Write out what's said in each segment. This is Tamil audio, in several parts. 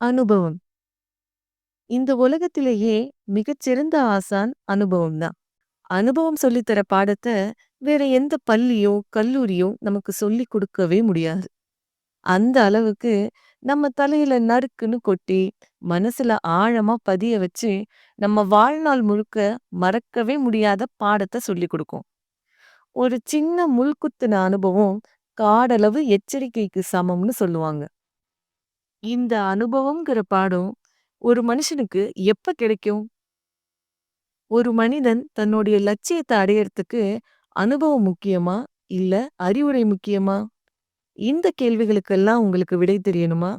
அனுபவம். இந்த உலகத்திலேயே மிகச்சிறந்த ஆசான் அனுபவம் தான். அனுபவம் சொல்லித்தர பாடத்தை வேற எந்த பள்ளியோ கல்லூரியோ நமக்கு சொல்லி கொடுக்கவே முடியாது. அந்த அளவுக்கு நம்ம தலையில நறுக்குன்னு கொட்டி மனசுல ஆழமா பதிய வச்சு நம்ம வாழ்நாள் முழுக்க மறக்கவே முடியாத பாடத்தை சொல்லி கொடுக்கும். ஒரு சின்ன முள்குத்துன அனுபவம் காடளவு எச்சரிக்கைக்கு சமம்னு சொல்லுவாங்க. இந்த அனுபவம்ங்கிற பாடம் ஒரு மனுஷனுக்கு எப்ப கிடைக்கும்? ஒரு மனிதன் தன்னுடைய லட்சியத்தை அடையறதுக்கு அனுபவம் முக்கியமா? இல்ல அறிவுரை முக்கியமா? இந்த கேள்விகளுக்கெல்லாம் உங்களுக்கு விடை தெரியணுமா?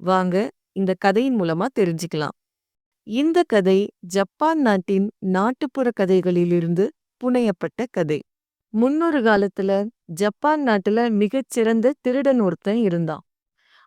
வாங்க இந்த கதையின் மூலமா தெரிஞ்சுக்கலாம். இந்த கதை ஜப்பான் நாட்டின் நாட்டுப்புற கதைகளிலிருந்து புனையப்பட்ட கதை. முன்னொரு காலத்துல ஜப்பான் நாட்டுல மிகச்சிறந்த திருடன் ஒருத்தன் இருந்தான்.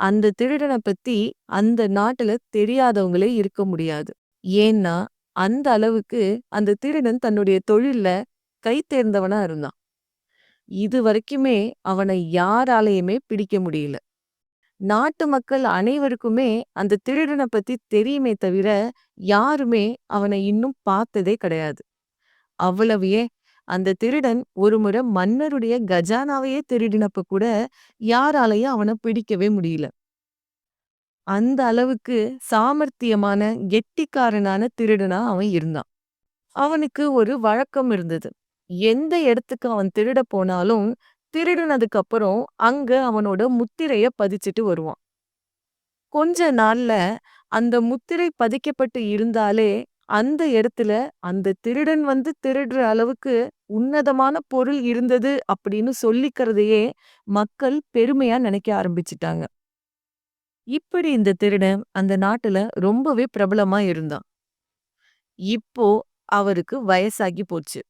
அந்த திருடனை பத்தி அந்த நாட்டுல தெரியாதவங்களே இருக்க முடியாது. ஏன்னா அந்த அளவுக்கு அந்த திருடன் தன்னுடைய தொழில்ல கை தேர்ந்தவனா இருந்தான். இது வரைக்குமே அவனை யாராலையுமே பிடிக்க முடியல. நாட்டு மக்கள் அனைவருக்குமே அந்த திருடனை பத்தி தெரியுமே தவிர யாருமே அவனை இன்னும் பார்த்ததே கிடையாது. அவ்வளவையே அந்த திருடன் ஒருமுறை மன்னருடைய கஜானாவையே திருடினப்ப கூட யாராலையும் அவனை பிடிக்கவே முடியல. அந்த அளவுக்கு சாமர்த்தியமான கெட்டிக்காரனான திருடனா அவன் இருந்தான். அவனுக்கு ஒரு வழக்கம் இருந்தது. எந்த இடத்துக்கு அவன் திருட போனாலும் திருடினதுக்கு அப்புறம் அங்க அவனோட முத்திரைய பதிச்சிட்டு வருவான். கொஞ்ச நாள்ல அந்த முத்திரை பதிக்கப்பட்டு இருந்தாலே அந்த இடத்துல அந்த திருடன் வந்து திருடுற அளவுக்கு உன்னதமான பொருள் இருந்தது அப்படின்னு சொல்லிக்கிறதையே மக்கள் பெருமையா நினைக்க ஆரம்பிச்சிட்டாங்க. இப்படி இந்த திருடன் அந்த நாட்டுல ரொம்பவே பிரபலமா இருந்தான். இப்போ அவருக்கு வயசாகி போச்சு.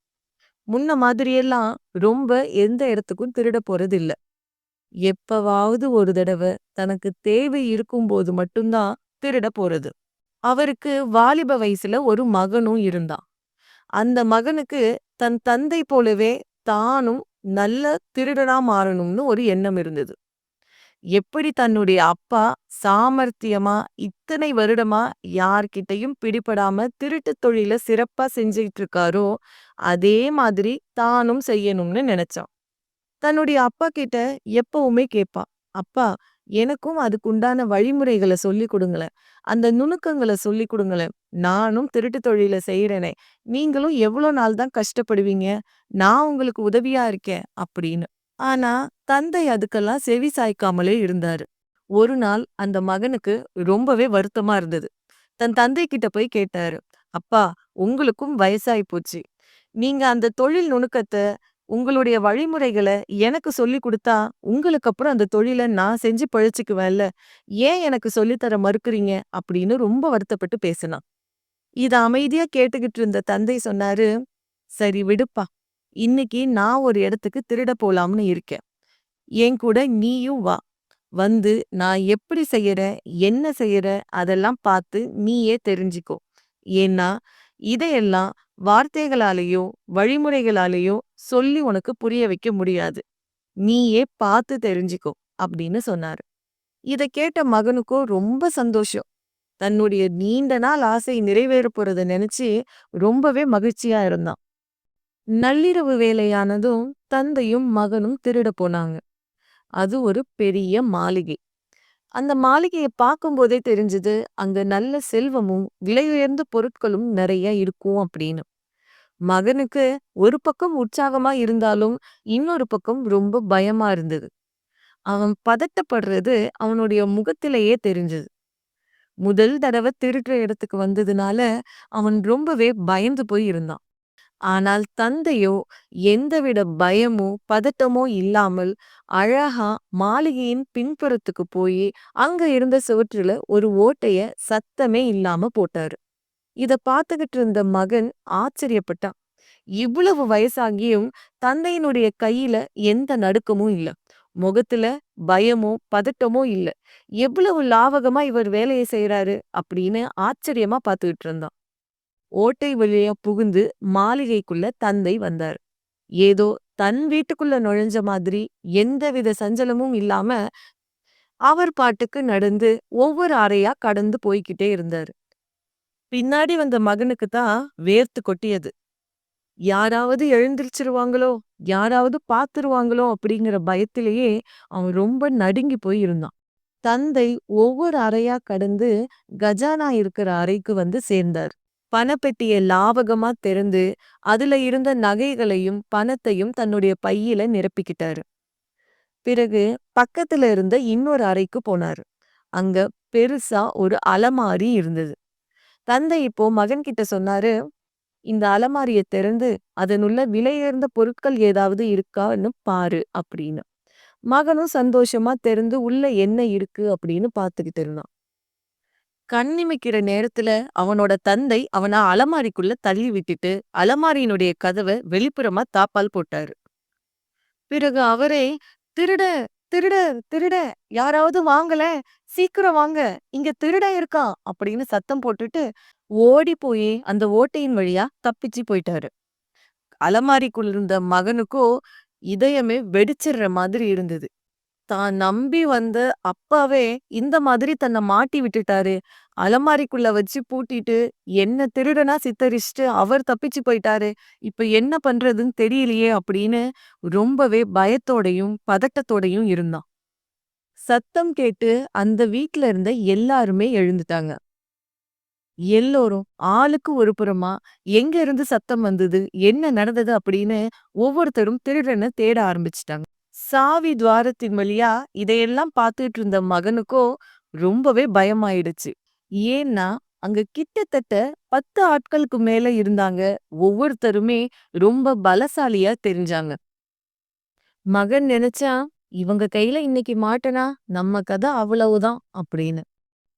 முன்ன மாதிரியெல்லாம் ரொம்ப எந்த இடத்துக்கும் திருட போறது இல்ல எப்பவாவது ஒரு தடவை தனக்கு தேவை இருக்கும்போது மட்டும்தான் திருட போறது. அவருக்கு வாலிப வயசுல ஒரு மகனும் இருந்தான். அந்த மகனுக்கு தன் தந்தை போலவே தானும் நல்ல திருடனா மாறணும்னு ஒரு எண்ணம் இருந்தது. எப்படி தன்னுடைய அப்பா சாமர்த்தியமா இத்தனை வருடமா யார்கிட்டயும் பிடிபடாம திருட்டு தொழில சிறப்பா செஞ்சுட்டு இருக்காரோ அதே மாதிரி தானும் செய்யணும்னு நினைச்சான். தன்னுடைய அப்பா கிட்ட எப்பவுமே கேட்பான் அப்பா எனக்கும் அதுக்குண்டான வழிமுறைகளை சொல்லி கொடுங்களேன். அந்த நுணுக்கங்களை சொல்லி கொடுங்களேன். நானும் திருட்டு தொழில செய்யறேனே நீங்களும் எவ்வளோ நாள் தான் கஷ்டப்படுவீங்க? நான் உங்களுக்கு உதவியா இருக்கேன் அப்படின்னு. ஆனா தந்தை அதுக்கெல்லாம் செவி சாய்க்காமலே இருந்தாரு. ஒரு நாள் அந்த மகனுக்கு ரொம்பவே வருத்தமா இருந்தது. தன் தந்தை கிட்ட போய் கேட்டாரு அப்பா உங்களுக்கும் வயசாயி போச்சு. நீங்க அந்த தொழில் நுணுக்கத்தை உங்களுடைய வழிமுறைகளை எனக்கு சொல்லி கொடுத்தா உங்களுக்கு அப்புறம் அந்த தொழிலை நான் செஞ்சு பழிச்சுக்குவேன்ல. ஏன் எனக்கு சொல்லித்தர மறுக்கிறீங்க? அப்படின்னு ரொம்ப வருத்தப்பட்டு பேசினான். இத அமைதியா கேட்டுக்கிட்டு இருந்த தந்தை சொன்னாரு சரி விடுப்பா. இன்னைக்கு நான் ஒரு இடத்துக்கு திருட போலாம்னு இருக்கேன். என் கூட நீயும் வா. வந்து நான் எப்படி செய்யற என்ன செய்யற அதெல்லாம் பார்த்து நீயே தெரிஞ்சுக்கோ. ஏன்னா இதையெல்லாம் வார்த்தைகளாலேயோ வழிமுறைகளாலேயோ சொல்லி உனக்கு புரிய வைக்க முடியாது. நீயே பார்த்து தெரிஞ்சுக்கோ அப்படின்னு சொன்னாரு. இதை கேட்ட மகனுக்கோ ரொம்ப சந்தோஷம். தன்னுடைய நீண்ட நாள் ஆசை நிறைவேற போறத நினைச்சு ரொம்பவே மகிழ்ச்சியா இருந்தான். நள்ளிரவு வேலையானதும் தந்தையும் மகனும் திருட போனாங்க. அது ஒரு பெரிய மாளிகை. அந்த மாளிகையை பார்க்கும்போதே தெரிஞ்சது அங்க நல்ல செல்வமும் விலையுயர்ந்த பொருட்களும் நிறைய இருக்கும் அப்படின்னு. மகனுக்கு ஒரு பக்கம் உற்சாகமா இருந்தாலும் இன்னொரு பக்கம் ரொம்ப பயமா இருந்தது. அவன் பதட்டப்படுறது அவனுடைய முகத்திலேயே தெரிஞ்சது. முதல் தடவை திருடுற இடத்துக்கு வந்ததுனால அவன் ரொம்பவே பயந்து போய் இருந்தான். ஆனால் தந்தையோ எந்தவித பயமோ பதட்டமோ இல்லாமல் அழகா மாளிகையின் பின்புறத்துக்கு போய் அங்க இருந்த சுவற்றுல ஒரு ஓட்டைய சத்தமே இல்லாம போட்டாரு. இத பார்த்துக்கிட்டு இருந்த மகன் ஆச்சரியப்பட்டான். இவ்வளவு வயசாகியும் தந்தையினுடைய கையில எந்த நடுக்கமும் இல்ல. முகத்துல பயமோ பதட்டமோ இல்ல. எவ்வளவு லாவகமா இவர் வேலையை செய்யறாரு அப்படின்னு ஆச்சரியமா பார்த்துக்கிட்டு இருந்தான். ஓட்டை வழியா புகுந்து மாளிகைக்குள்ள தந்தை வந்தார். ஏதோ தன் வீட்டுக்குள்ள நுழைஞ்ச மாதிரி எந்தவித சஞ்சலமும் இல்லாம அவர் பாட்டுக்கு நடந்து ஒவ்வொரு அறையா கடந்து போய்கிட்டே இருந்தாரு. பின்னாடி வந்த மகனுக்கு தான் வேர்த்து கொட்டியது. யாராவது எழுந்திருச்சிருவாங்களோ யாராவது பாத்துருவாங்களோ அப்படிங்கிற பயத்திலேயே அவன் ரொம்ப நடுங்கி போய் இருந்தான். தந்தை ஒவ்வொரு அறையா கடந்து கஜானா இருக்கிற அறைக்கு வந்து சேர்ந்தார். பணப்பெட்டிய லாவகமா திறந்து அதுல இருந்த நகைகளையும் பணத்தையும் தன்னுடைய பையில நிரப்பிக்கிட்டாரு. பிறகு பக்கத்துல இருந்த இன்னொரு அறைக்கு போனாரு. அங்க பெருசா ஒரு அலமாரி இருந்தது. தந்தை இப்போ மகன்கிட்ட சொன்னாரு, "இந்த அலமாரியை திறந்து அதனுள்ள விலையேர்ந்த பொருட்கள் ஏதாவது இருக்கான்னு பாரு" அப்படின்னு. மகனும் சந்தோஷமா திறந்து உள்ள என்ன இருக்கு அப்படின்னு பார்த்துக்கிட்டு இருந்தான். கண்ணிமைக்கிற நேரத்துல அவனோட தந்தை அவனை அலமாரிக்குள்ள தள்ளி விட்டுட்டு அலமாரியினுடைய கதவை வெளிப்புறமா தாப்பால் போட்டாரு. பிறகு அவரே திருட திருட திருட யாராவது வாங்கல சீக்கிரம் வாங்க இங்க திருட இருக்கா அப்படின்னு சத்தம் போட்டுட்டு ஓடி போய் அந்த ஓட்டையின் வழியா தப்பிச்சு போயிட்டாரு. அலமாரிக்குள்ள இருந்த மகனுக்கோ இதயமே வெடிச்சிடுற மாதிரி இருந்தது. தான் நம்பி வந்து அப்பாவே இந்த மாதிரி தன்னை மாட்டி விட்டுட்டாரு. அலமாரிக்குள்ள வச்சு பூட்டிட்டு என்ன திருடனா சித்தரிச்சுட்டு அவர் தப்பிச்சு போயிட்டாரு. இப்ப என்ன பண்றதுன்னு தெரியலையே அப்படின்னு ரொம்பவே பயத்தோடையும் பதட்டத்தோடையும் இருந்தான். சத்தம் கேட்டு அந்த வீட்ல இருந்த எல்லாருமே எழுந்துட்டாங்க. எல்லோரும் ஆளுக்கு ஒரு புறமா எங்க இருந்து சத்தம் வந்தது என்ன நடந்தது அப்படின்னு ஒவ்வொருத்தரும் திருடனை தேட ஆரம்பிச்சிட்டாங்க. சாவி துவாரத்தின் வழியா இதையெல்லாம் பார்த்துட்டு இருந்த மகனுக்கோ ரொம்பவே பயமாயிடுச்சு. ஏன்னா அங்க கிட்டத்தட்ட பத்து ஆட்களுக்கு மேல இருந்தாங்க. ஒவ்வொருத்தருமே ரொம்ப பலசாலியா தெரிஞ்சாங்க. மகன் நினைச்சா இவங்க கையில இன்னைக்கு மாட்டனா? நம்ம கதை அவ்வளவுதான் அப்படின்னு.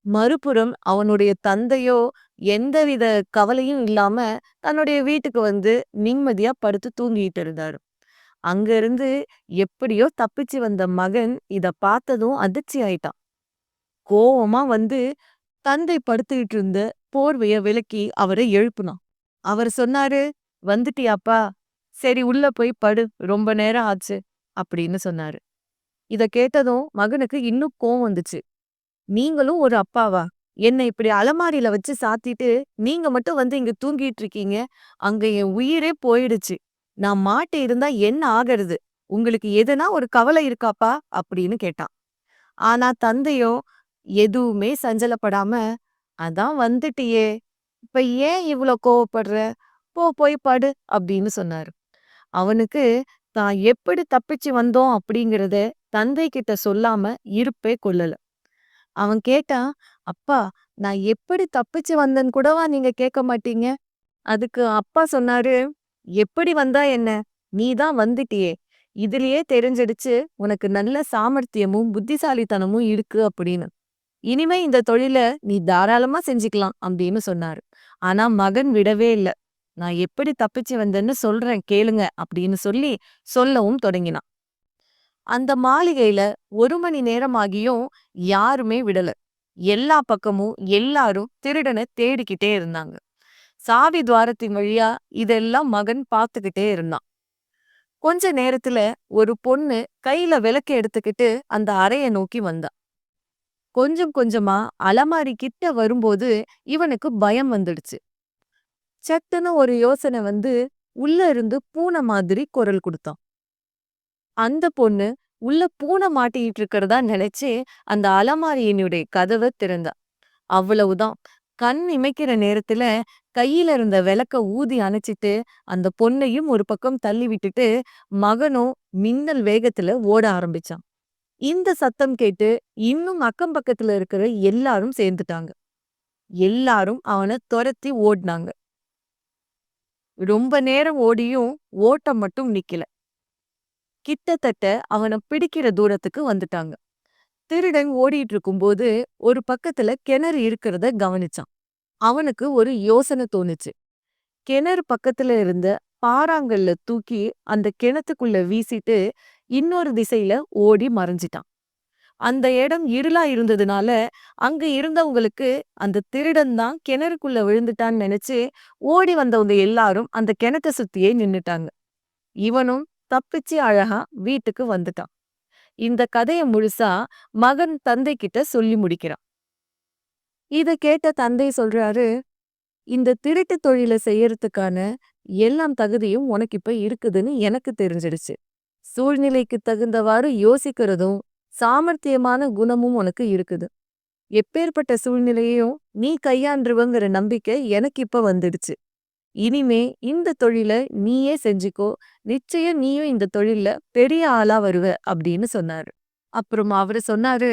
மறுபுறம் அவனுடைய தந்தையோ எந்தவித கவலையும் இல்லாம தன்னுடைய வீட்டுக்கு வந்து நிம்மதியா படுத்து தூங்கிட்டு இருந்தாரு. அங்க இருந்து எப்படியோ தப்பிச்சு வந்த மகன் இத பார்த்ததும் அதிர்ச்சி ஆயிட்டான். கோவமா வந்து தந்தை படுத்துக்கிட்டு இருந்த போர்வைய விலக்கி அவரை எழுப்புனான். அவர் சொன்னாரு வந்துட்டியாப்பா சரி உள்ள போய் படு ரொம்ப நேரம் ஆச்சு அப்படின்னு சொன்னாரு. இத கேட்டதும் மகனுக்கு இன்னும் கோவம் வந்துச்சு. நீங்களும் ஒரு அப்பாவா? என்னை இப்படி அலமாரியில வச்சு சாத்திட்டு நீங்க மட்டும் வந்து இங்க தூங்கிட்டு இருக்கீங்க அங்க என் உயிரே போயிடுச்சு. நான் மாட்டு இருந்தா என்ன ஆகிறது? உங்களுக்கு எதுனா ஒரு கவலை இருக்காப்பா? அப்படின்னு கேட்டான். ஆனா தந்தையோ எதுவுமே சஞ்சலப்படாம அதான் வந்துட்டியே இப்ப ஏன் இவ்ளோ கோவப்படுற? போ போய் படு அப்படின்னு சொன்னாரு. அவனுக்கு தான் எப்படி தப்பிச்சு வந்தோம்? அப்படிங்கிறத தந்தை கிட்ட சொல்லாம இருப்பே கொள்ளல அவன் கேட்டான் அப்பா நான் எப்படி தப்பிச்சு வந்தேன்னு கூடவா நீங்க கேட்க மாட்டீங்க? அதுக்கு அப்பா சொன்னாரு எப்படி வந்தா என்ன? நீ தான் வந்துட்டியே. இதுலயே தெரிஞ்சிடுச்சு உனக்கு நல்ல சாமர்த்தியமும் புத்திசாலித்தனமும் இருக்கு அப்படின்னு. இனிமே இந்த தொழில நீ தாராளமா செஞ்சுக்கலாம் அப்படின்னு சொன்னாரு. ஆனா மகன் விடவே இல்ல. நான் எப்படி தப்பிச்சு வந்தேன்னு சொல்றேன் கேளுங்க அப்படின்னு சொல்லி சொல்லவும் தொடங்கினான். அந்த மாளிகையில ஒரு மணி நேரம் ஆகியும் யாருமே விடல. எல்லா பக்கமும் எல்லாரும் திருடனை தேடிக்கிட்டே இருந்தாங்க. சாவி துவாரத்தின் வழியா இதெல்லாம் மகன் பார்த்துக்கிட்டே இருந்தான். கொஞ்ச நேரத்துல ஒரு பொண்ணு கையில விளக்கு எடுத்துக்கிட்டு அந்த அறைய நோக்கி வந்தா. கொஞ்சம் கொஞ்சமா அலமாரி கிட்ட வரும்போது இவனுக்கு பயம் வந்துடுச்சு. சத்துன்னு ஒரு யோசனை வந்து உள்ள இருந்து பூனை மாதிரி குரல் கொடுத்தான். அந்த பொண்ணு உள்ள பூனை மாட்டிக்கிட்டு இருக்கிறதா நினைச்சு அந்த அலமாரியினுடைய கதவை திறந்தா. அவ்வளவுதான். கண் இமைக்கிற நேரத்துல கையில இருந்த விளக்க ஊதி அணைச்சிட்டு அந்த பொண்ணையும் ஒரு பக்கம் தள்ளி விட்டுட்டு மகனும் மின்னல் வேகத்துல ஓட ஆரம்பிச்சான். இந்த சத்தம் கேட்டு இன்னும் அக்கம் பக்கத்துல இருக்கிற எல்லாரும் சேர்ந்துட்டாங்க. எல்லாரும் அவனை துரத்தி ஓடினாங்க. ரொம்ப நேரம் ஓடியும் ஓட்டம் மட்டும் நிக்கல. கிட்டத்தட்ட அவனை பிடிக்கிற தூரத்துக்கு வந்துட்டாங்க. திருடன் ஓடிட்டு இருக்கும்போது ஒரு பக்கத்துல கிணறு இருக்கிறத கவனிச்சான். அவனுக்கு ஒரு யோசனை தோணுச்சு. கிணறு பக்கத்துல இருந்த பாறாங்கல்ல தூக்கி அந்த கிணத்துக்குள்ள வீசிட்டு இன்னொரு திசையில ஓடி மறைஞ்சிட்டான். அந்த இடம் இருளா இருந்ததுனால அங்க இருந்தவங்களுக்கு அந்த திருடன் தான் கிணறுக்குள்ள விழுந்துட்டான்னு நினைச்சு ஓடி வந்தவங்க எல்லாரும் அந்த கிணத்தை சுத்தியே நின்னுட்டாங்க. இவனும் தப்பிச்சு அழகா வீட்டுக்கு வந்துட்டான். இந்த கதைய முழுசா மகன் தந்தை கிட்ட சொல்லி முடிக்கிறான். இத கேட்ட தந்தை சொல்றாரு, இந்த திருட்டு தொழில செய்யறதுக்கான எல்லாம் தகுதியும் உனக்கு இப்ப இருக்குதுன்னு எனக்கு தெரிஞ்சிடுச்சு. சூழ்நிலைக்கு தகுந்தவாறு யோசிக்கிறதும், சாமர்த்தியமான குணமும் உனக்கு இருக்குது. எப்பேற்பட்ட சூழ்நிலையையும் நீ கையாண்டுருவங்கிற நம்பிக்கை எனக்கு இப்ப வந்துடுச்சு. இனிமே இந்த தொழில நீயே செஞ்சுக்கோ. நிச்சயம் நீயும் இந்த தொழில்ல பெரிய ஆளா வருவ அப்படின்னு சொன்னாரு. அப்புறம் அவரு சொன்னாரு,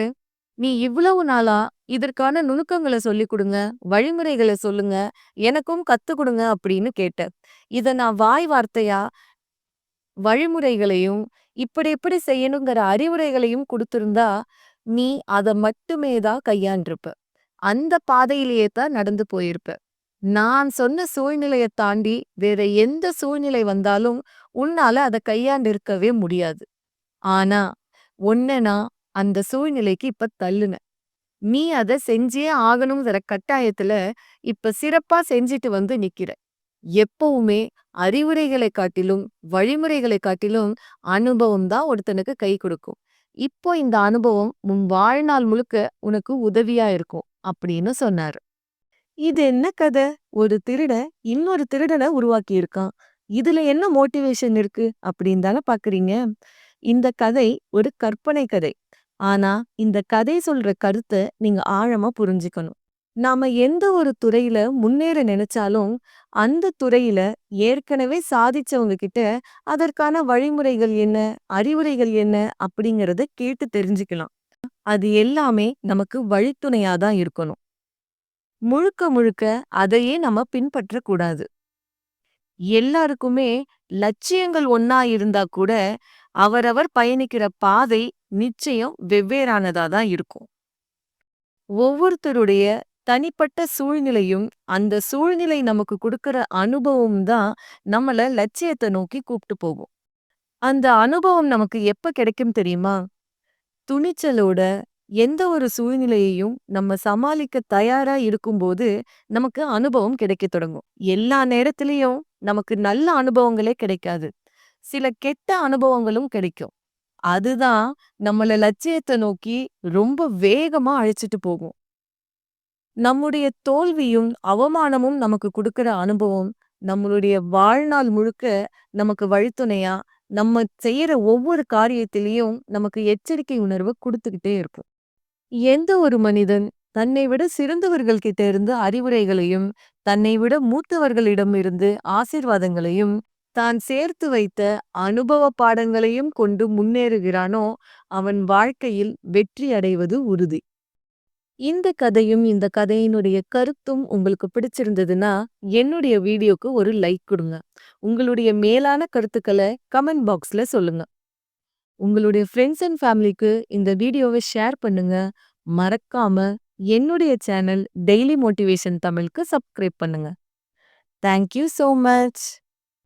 நீ இவ்வளவு நாளா இதற்கான நுணுக்கங்கள சொல்லிக் கொடுங்க வழிமுறைகளை சொல்லுங்க, எனக்கும் கத்து கொடுங்க அப்படின்னு கேட்டேன். இத நான் வாய் வார்த்தையா வழிமுறைகளையும், இப்படி இப்படி செய்யணுங்கிற அறிவுரைகளையும் கொடுத்திருந்தா நீ அத மட்டுமே தான் கையாண்டிருப்ப. அந்த பாதையிலேயே தான் நடந்து போயிருப்ப. நான் சொன்ன சூழ்நிலையை தாண்டி வேற எந்த சூழ்நிலை வந்தாலும் உன்னால அத கையாண்டிருக்கவே முடியாது. ஆனா, உன்ன நான் அந்த சூழ்நிலைக்கு இப்ப தள்ளுன நீ அத செஞ்சே ஆகணுங்கிற கட்டாயத்துல இப்ப சிறப்பா செஞ்சுட்டு வந்து நிக்கிற. எப்பவுமே அறிவுரைகளை காட்டிலும், வழிமுறைகளை காட்டிலும் அனுபவம் தான் ஒருத்தனுக்கு கை கொடுக்கும். இப்போ இந்த அனுபவம் உன் வாழ்நாள் முழுக்க உனக்கு உதவியா இருக்கும் அப்படின்னு சொன்னாரு. இது என்ன கதை? ஒரு திருடன் இன்னொரு திருடனை உருவாக்கி இருக்கான். இதுல என்ன மோட்டிவேஷன் இருக்கு அப்படின்னு தானே பாக்குறீங்க. இந்த கதை ஒரு கற்பனை கதை. ஆனா இந்த கதை சொல்ற கருத்தை நீங்க ஆழமா புரிஞ்சுக்கணும். நாம எந்த ஒரு துறையில முன்னேற நினைச்சாலும் அந்த துறையில ஏற்கனவே சாதிச்சவங்க கிட்ட அதற்கான வழிமுறைகள் என்ன, அறிவுரைகள் என்ன அப்படிங்கறத கேட்டு தெரிஞ்சுக்கலாம். அது எல்லாமே நமக்கு வழித்துணையா தான் இருக்கணும். முழுக்க முழுக்க அதையே நம்ம பின்பற்றக் கூடாது. எல்லாருக்குமே லட்சியங்கள் ஒன்னா இருந்தா கூட அவரவர் பயணிக்கிற பாதை நிச்சயம் வெவ்வேறானதா தான் இருக்கும். ஒவ்வொருத்தருடைய தனிப்பட்ட சூழ்நிலையும், அந்த சூழ்நிலை நமக்கு கொடுக்கற அனுபவம் தான் நம்மள லட்சியத்தை நோக்கி கூப்பிட்டு போகும். அந்த அனுபவம் நமக்கு எப்ப கிடைக்கும் தெரியுமா? துணிச்சலோட எந்த ஒரு சூழ்நிலையையும் நம்ம சமாளிக்க தயாரா இருக்கும்போது நமக்கு அனுபவம் கிடைக்கத் தொடங்கும். எல்லா நேரத்திலையும் நமக்கு நல்ல அனுபவங்களே கிடைக்காது. சில கெட்ட அனுபவங்களும் கிடைக்கும். அதுதான் நம்மள லட்சியத்தை நோக்கி ரொம்ப வேகமா அழைச்சிட்டு போகும். நம்முடைய தோல்வியும், அவமானமும் நமக்கு கொடுக்கிற அனுபவம், நம்மளுடைய வாழ்நாள் முழுக்க நமக்கு வழித்துணையா, நம்ம செய்யற ஒவ்வொரு காரியத்திலயும் நமக்கு எச்சரிக்கை உணர்வு கொடுத்துக்கிட்டே இருக்கும். எந்த ஒரு மனிதன் தன்னை விட சிறந்தவர்கள் கிட்ட இருந்து அறிவுரைகளையும், தன்னை விட மூத்தவர்களிடமிருந்து ஆசீர்வாதங்களையும், தான் சேர்த்து வைத்த அனுபவ பாடங்களையும் கொண்டு முன்னேறுகிறானோ, அவன் வாழ்க்கையில் வெற்றி அடைவது உறுதி. இந்த கதையும், இந்த கதையினுடைய கருத்தும் உங்களுக்கு பிடிச்சிருந்ததுன்னா, என்னுடைய வீடியோக்கு ஒரு லைக் கொடுங்க உங்களுடைய மேலான கருத்துக்களை கமெண்ட் பாக்ஸ்ல சொல்லுங்க. உங்களுடைய ஃப்ரெண்ட்ஸ் அண்ட் ஃபேமிலிக்கு இந்த வீடியோவை ஷேர் பண்ணுங்க. மறக்காம என்னுடைய சேனல் டெய்லி மோட்டிவேஷன் தமிழ்க்கு சப்ஸ்கிரைப் பண்ணுங்க. Thank you so much.